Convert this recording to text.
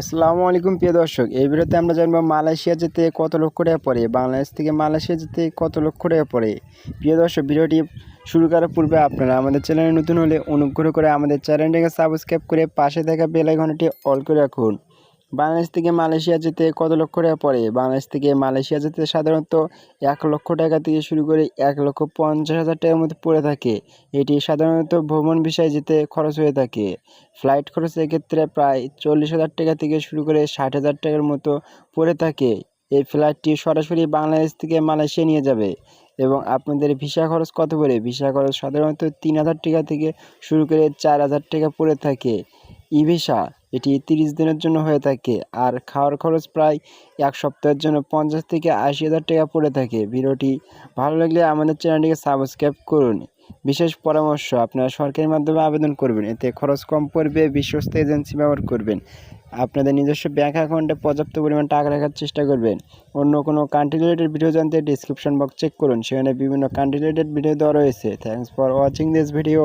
আসসালামু আলাইকুম, প্রিয় দর্শক। এই ভিডিওতে আমরা জানব মালয়েশিয়া যেতে কত লক্ষ টাকা পড়ে, বাংলাদেশ থেকে মালয়েশিয়া যেতে কত লক্ষ টাকা পড়ে। প্রিয় দর্শক, ভিডিওটি শুরু করার পূর্বে আপনারা আমাদের চ্যানেলে নতুন হলে অনুগ্রহ করে আমাদের চ্যানেলটিকে সাবস্ক্রাইব করে পাশে থাকা বেল আইকনটি অল করে রাখুন। বাংলাদেশ থেকে মালয়েশিয়া যেতে কত লক্ষ টাকা পড়ে? বাংলাদেশ থেকে মালয়েশিয়া যেতে সাধারণত এক লক্ষ টাকা থেকে শুরু করে এক লক্ষ পঞ্চাশ হাজার টাকার মতো পড়ে থাকে। এটি সাধারণত ভ্রমণ বিষয়ে যেতে খরচ হয়ে থাকে। ফ্লাইট খরচ এক্ষেত্রে প্রায় চল্লিশ হাজার টাকা থেকে শুরু করে ষাট হাজার টাকার মতো পড়ে থাকে। এই ফ্লাইটটি সরাসরি বাংলাদেশ থেকে মালয়েশিয়া নিয়ে যাবে এবং আপনাদের ভিসা খরচ কত পড়ে? ভিসা খরচ সাধারণত তিন হাজার টাকা থেকে শুরু করে চার হাজার টাকা পড়ে থাকে। ই ভিসা এটি তিরিশ দিনের জন্য হয়ে থাকে। আর খাওয়ার খরচ প্রায় এক সপ্তাহের জন্য পঞ্চাশ থেকে আশি হাজার টাকা পড়ে থাকে। ভিডিওটি ভালো লাগলে আমাদের চ্যানেলটিকে সাবস্ক্রাইব করুন। বিশেষ পরামর্শ, আপনারা সরকারি মাধ্যমে আবেদন করবেন। এতে খরচ কম পড়বে, বিশ্বস্ত এজেন্সি ব্যবহার করবেন। আপনাদের নিজস্ব ব্যাঙ্ক অ্যাকাউন্টে পর্যাপ্ত পরিমাণ টাকা রাখার চেষ্টা করবেন। অন্য কোনো কান্ট্রি রিলেটেড ভিডিও জানতে ডিসক্রিপশন বক্স চেক করুন। সেখানে বিভিন্ন কান্ট্রি রিলেটেড ভিডিও দেওয়া রয়েছে। Thanks for watching this video